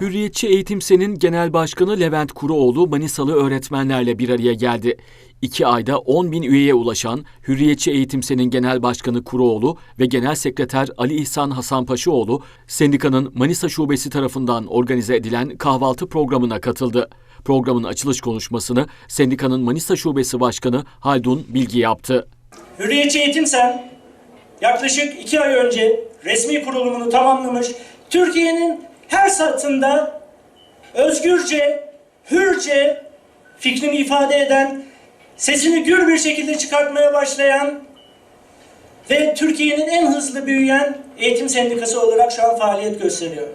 Hürriyetçi Eğitim Sen'in Genel Başkanı Levent Kuruoğlu Manisalı öğretmenlerle bir araya geldi. İki ayda 10 bin üyeye ulaşan Hürriyetçi Eğitim Sen'in Genel Başkanı Kuruoğlu ve Genel Sekreter Ali İhsan Hasanpaşaoğlu, sendikanın Manisa Şubesi tarafından organize edilen kahvaltı programına katıldı. Programın açılış konuşmasını sendikanın Manisa Şubesi Başkanı Haldun Bilgi yaptı. Hürriyetçi Eğitim Sen yaklaşık iki ay önce resmi kurulumunu tamamlamış. Türkiye'nin her satında özgürce, hürce fikrini ifade eden, sesini gür bir şekilde çıkartmaya başlayan ve Türkiye'nin en hızlı büyüyen eğitim sendikası olarak şu an faaliyet gösteriyor.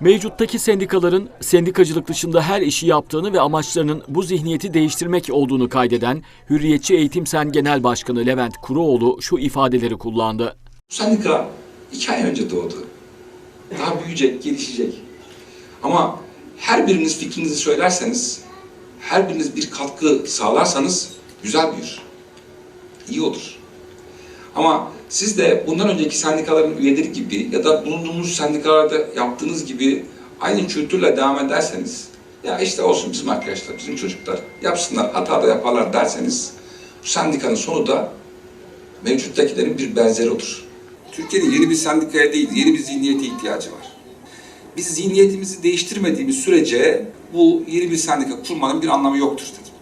Mevcuttaki sendikaların sendikacılık dışında her işi yaptığını ve amaçlarının bu zihniyeti değiştirmek olduğunu kaydeden Hürriyetçi Eğitim Sen Genel Başkanı Levent Kuruoğlu şu ifadeleri kullandı. Bu sendika iki ay önce doğdu. Daha büyüyecek, gelişecek. Ama her biriniz fikrinizi söylerseniz, her biriniz bir katkı sağlarsanız güzel büyür. İyi olur. Ama siz de bundan önceki sendikaların üyeleri gibi ya da bulunduğumuz sendikalarda yaptığınız gibi aynı kültürle devam ederseniz ya işte olsun bizim arkadaşlar, bizim çocuklar yapsınlar, hata da yaparlar derseniz bu sendikanın sonu da mevcuttakilerin bir benzeri olur. Türkiye'nin yeni bir sendikaya değil, yeni bir zihniyete ihtiyacı var. Biz zihniyetimizi değiştirmediğimiz sürece bu yeni bir sendika kurmanın bir anlamı yoktur dedim.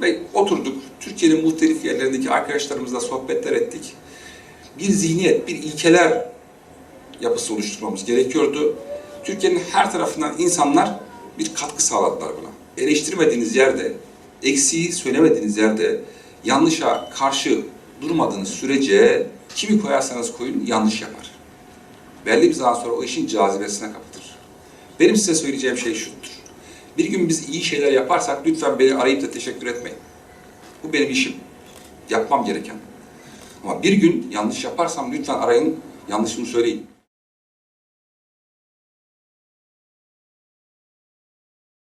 Ve oturduk, Türkiye'nin muhtelif yerlerindeki arkadaşlarımızla sohbetler ettik. Bir zihniyet, bir ilkeler yapısı oluşturmamız gerekiyordu. Türkiye'nin her tarafından insanlar bir katkı sağladılar buna. Eleştirmediğiniz yerde, eksiği söylemediğiniz yerde, yanlışa karşı durmadığınız sürece kimi koyarsanız koyun yanlış yapar. Belli bir zaman sonra o işin cazibesine kapatır. Benim size söyleyeceğim şey şudur. Bir gün biz iyi şeyler yaparsak lütfen beni arayıp da teşekkür etmeyin. Bu benim işim. Yapmam gereken. Ama bir gün yanlış yaparsam lütfen arayın, yanlışımı söyleyin.